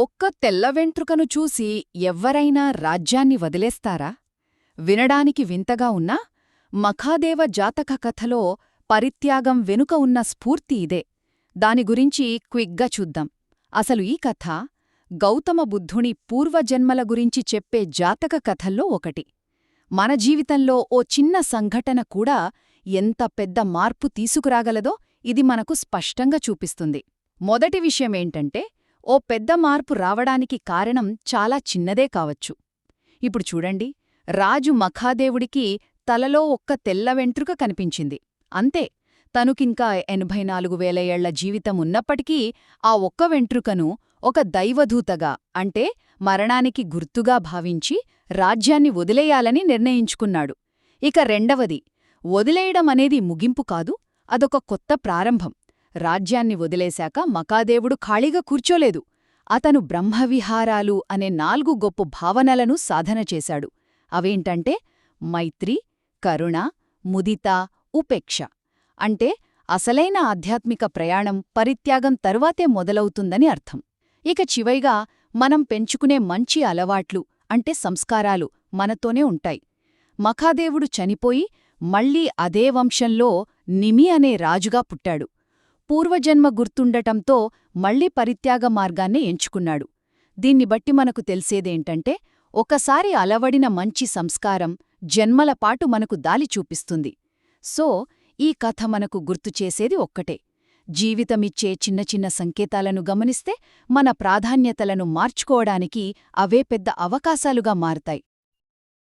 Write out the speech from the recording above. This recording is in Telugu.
ఒక్క తెల్ల వెంట్రుకను చూసి ఎవ్వరైనా రాజ్యాన్ని వదిలేస్తారా? వినడానికి వింతగా ఉన్నా మఖాదేవ జాతక కథలో పరిత్యాగం వెనుక ఉన్న స్ఫూర్తి ఇదే. దాని గురించి క్విగ్గా చూద్దాం. అసలు ఈ కథ గౌతమ బుద్ధుని పూర్వజన్మల గురించి చెప్పే జాతక కథల్లో ఒకటి. మన జీవితంలో ఓ చిన్న సంఘటన కూడా ఎంత పెద్ద మార్పు తీసుకురాగలదో ఇది మనకు స్పష్టంగా చూపిస్తుంది. మొదటి విషయమేంటంటే ఓ పెద్ద మార్పు రావడానికి కారణం చాలా చిన్నదే కావచ్చు. ఇప్పుడు చూడండి రాజు మఖాదేవుడికి తలలో ఒక్క తెల్ల వెంట్రుక కనిపించింది. అంతే తనుకింకా ఎనభై నాలుగు వేల ఏళ్ళ జీవితం ఉన్నప్పటికీ ఆ ఒక్క వెంట్రుకను ఒక దైవదూతగా అంటే మరణానికి గుర్తుగా భావించి రాజ్యాన్ని వదిలేయాలని నిర్ణయించుకున్నాడు. ఇక రెండవది వదిలేయడం అనేది ముగింపు కాదు అదొక కొత్త ప్రారంభం. రాజ్యాన్ని వదిలేశాక మకాదేవుడు ఖాళీగా కూర్చోలేదు. అతను బ్రహ్మవిహారాలు అనే నాలుగు గొప్ప భావనలను సాధన చేశాడు. అవేంటంటే మైత్రి కరుణ ముదిత ఉపేక్ష. అంటే అసలైన ఆధ్యాత్మిక ప్రయాణం పరిత్యాగం తరువాతే మొదలవుతుందని అర్థం. ఇక చివైగా మనం పెంచుకునే మంచి అలవాట్లు అంటే సంస్కారాలు మనతోనే ఉంటాయి. మఖాదేవుడు చనిపోయి మళ్ళీ అదే వంశంలో నిమి అనే రాజుగా పుట్టాడు. పూర్వజన్మ గుర్తుండటంతో మళ్ళీ పరిత్యాగ మార్గాన్నే ఎంచుకున్నాడు. దీన్ని బట్టి మనకు తెలిసేదేంటంటే ఒకసారి అలవడిన మంచి సంస్కారం జన్మలపాటు మనకు దాలి చూపిస్తుంది. సో ఈ కథ మనకు గుర్తుచేసేది ఒక్కటే. జీవితమిచ్చే చిన్న చిన్న సంకేతాలను గమనిస్తే మన ప్రాధాన్యతలను మార్చుకోవడానికి అవే పెద్ద అవకాశాలుగా మారతాయి.